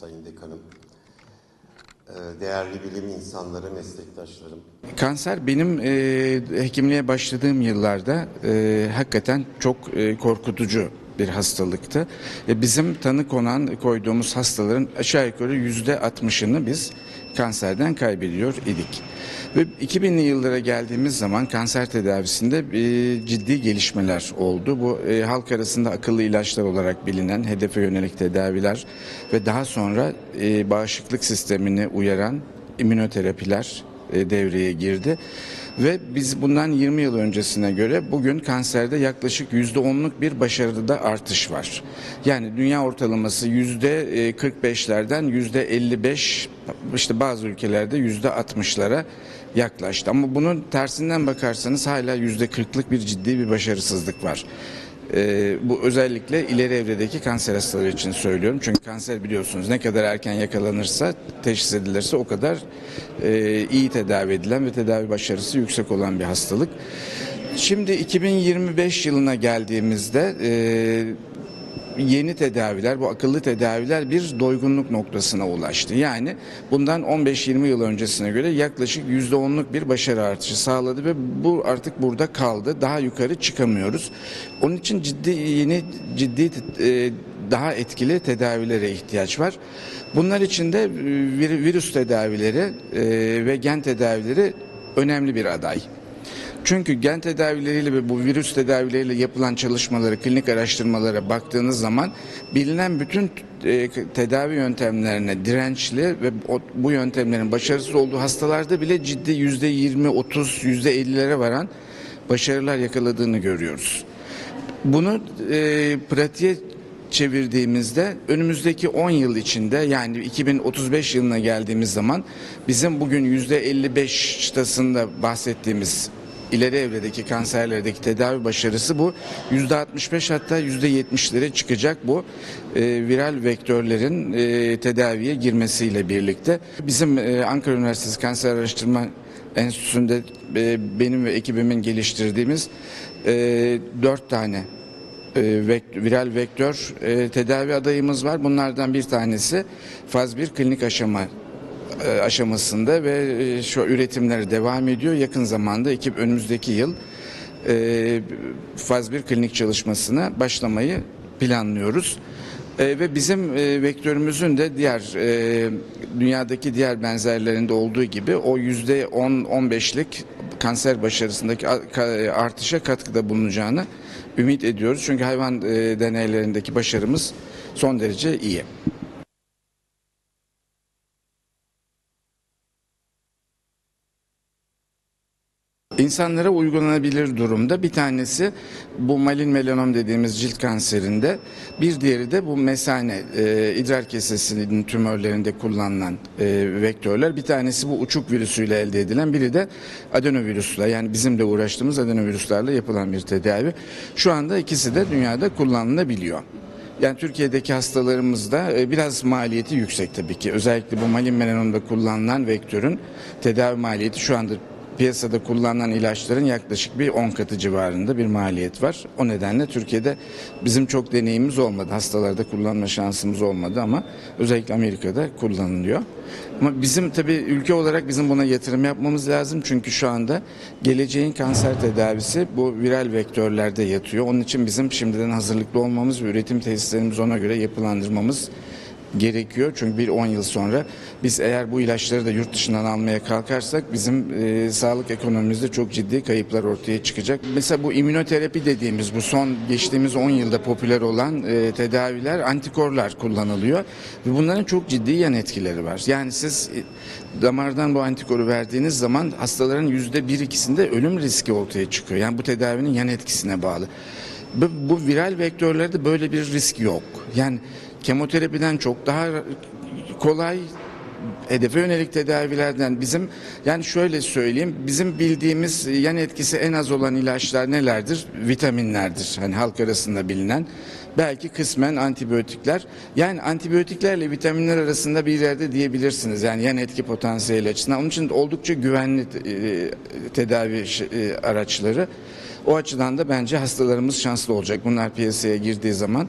Sayın Dekanım, Ee, değerli bilim insanları, meslektaşlarım. Kanser benim e, hekimliğe başladığım yıllarda e, hakikaten çok e, korkutucu bir hastalıktı. E, bizim tanı konan koyduğumuz hastaların aşağı yukarı yüzde 60'ını biz kanserden kaybediyor idik. Ve 2000'li yıllara geldiğimiz zaman kanser tedavisinde e, ciddi gelişmeler oldu. Bu e, halk arasında akıllı ilaçlar olarak bilinen hedefe yönelik tedaviler ve daha sonra e, bağışıklık sistemini uyaran immünoterapiler e, devreye girdi. Ve biz bundan 20 yıl öncesine göre bugün kanserde yaklaşık %10'luk bir başarıda artış var. Yani dünya ortalaması %45'lerden %55 işte bazı ülkelerde %60'lara yaklaştı. Ama bunun tersinden bakarsanız hala %40'lık bir ciddi bir başarısızlık var. Ee, bu özellikle ileri evredeki kanser hastaları için söylüyorum. Çünkü kanser biliyorsunuz ne kadar erken yakalanırsa, teşhis edilirse o kadar e, iyi tedavi edilen ve tedavi başarısı yüksek olan bir hastalık. Şimdi 2025 yılına geldiğimizde e, yeni tedaviler, bu akıllı tedaviler bir doygunluk noktasına ulaştı. Yani bundan 15-20 yıl öncesine göre yaklaşık %10'luk bir başarı artışı sağladı ve bu artık burada kaldı. Daha yukarı çıkamıyoruz. Onun için ciddi yeni ciddi e, daha etkili tedavilere ihtiyaç var. Bunlar için de e, vir- virüs tedavileri e, ve gen tedavileri önemli bir aday. Çünkü gen tedavileriyle ve bu virüs tedavileriyle yapılan çalışmaları, klinik araştırmalara baktığınız zaman bilinen bütün e, tedavi yöntemlerine dirençli ve bu yöntemlerin başarısız olduğu hastalarda bile ciddi yüzde 20, 30, yüzde 50'lere varan başarılar yakaladığını görüyoruz. Bunu e, pratiğe çevirdiğimizde önümüzdeki 10 yıl içinde yani 2035 yılına geldiğimiz zaman bizim bugün %55 çıtasında bahsettiğimiz ileri evredeki kanserlerdeki tedavi başarısı bu %65 hatta %70'lere çıkacak bu e, viral vektörlerin e, tedaviye girmesiyle birlikte. Bizim e, Ankara Üniversitesi Kanser Araştırma Enstitüsü'nde e, benim ve ekibimin geliştirdiğimiz e, dört tane e, viral vektör e, tedavi adayımız var. Bunlardan bir tanesi faz 1 klinik aşama aşamasında ve e, şu üretimleri devam ediyor. Yakın zamanda ekip önümüzdeki yıl e, faz 1 klinik çalışmasına başlamayı planlıyoruz. E, ve bizim e, vektörümüzün de diğer e, dünyadaki diğer benzerlerinde olduğu gibi o yüzde 10-15'lik kanser başarısındaki artışa katkıda bulunacağını ümit ediyoruz. Çünkü hayvan e, deneylerindeki başarımız son derece iyi. İnsanlara uygulanabilir durumda bir tanesi bu malin melanom dediğimiz cilt kanserinde bir diğeri de bu mesane e, idrar kesesinin tümörlerinde kullanılan e, vektörler bir tanesi bu uçuk virüsüyle elde edilen biri de adenovirüsle yani bizim de uğraştığımız adenovirüslerle yapılan bir tedavi şu anda ikisi de dünyada kullanılabiliyor. Yani Türkiye'deki hastalarımızda e, biraz maliyeti yüksek tabii ki. Özellikle bu malin melanomda kullanılan vektörün tedavi maliyeti şu anda piyasada kullanılan ilaçların yaklaşık bir 10 katı civarında bir maliyet var. O nedenle Türkiye'de bizim çok deneyimimiz olmadı. Hastalarda kullanma şansımız olmadı ama özellikle Amerika'da kullanılıyor. Ama bizim tabii ülke olarak bizim buna yatırım yapmamız lazım. Çünkü şu anda geleceğin kanser tedavisi bu viral vektörlerde yatıyor. Onun için bizim şimdiden hazırlıklı olmamız ve üretim tesislerimizi ona göre yapılandırmamız gerekiyor. Çünkü bir 10 yıl sonra biz eğer bu ilaçları da yurt dışından almaya kalkarsak bizim e, sağlık ekonomimizde çok ciddi kayıplar ortaya çıkacak. Mesela bu immünoterapi dediğimiz bu son geçtiğimiz 10 yılda popüler olan e, tedaviler antikorlar kullanılıyor ve bunların çok ciddi yan etkileri var. Yani siz e, damardan bu antikoru verdiğiniz zaman hastaların yüzde bir ikisinde ölüm riski ortaya çıkıyor. Yani bu tedavinin yan etkisine bağlı. Bu, bu viral vektörlerde böyle bir risk yok. Yani kemoterapiden çok daha kolay hedefe yönelik tedavilerden bizim yani şöyle söyleyeyim bizim bildiğimiz yan etkisi en az olan ilaçlar nelerdir? Vitaminlerdir. Hani halk arasında bilinen. Belki kısmen antibiyotikler. Yani antibiyotiklerle vitaminler arasında bir yerde diyebilirsiniz. Yani yan etki potansiyeli açısından. Onun için oldukça güvenli e, tedavi ş- e, araçları. O açıdan da bence hastalarımız şanslı olacak. Bunlar piyasaya girdiği zaman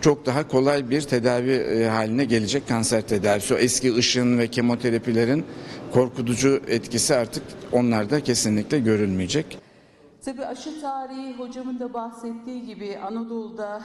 çok daha kolay bir tedavi e, haline gelecek kanser tedavisi. O eski ışın ve kemoterapilerin korkutucu etkisi artık onlarda kesinlikle görülmeyecek. Tabii aşı tarihi hocamın da bahsettiği gibi Anadolu'da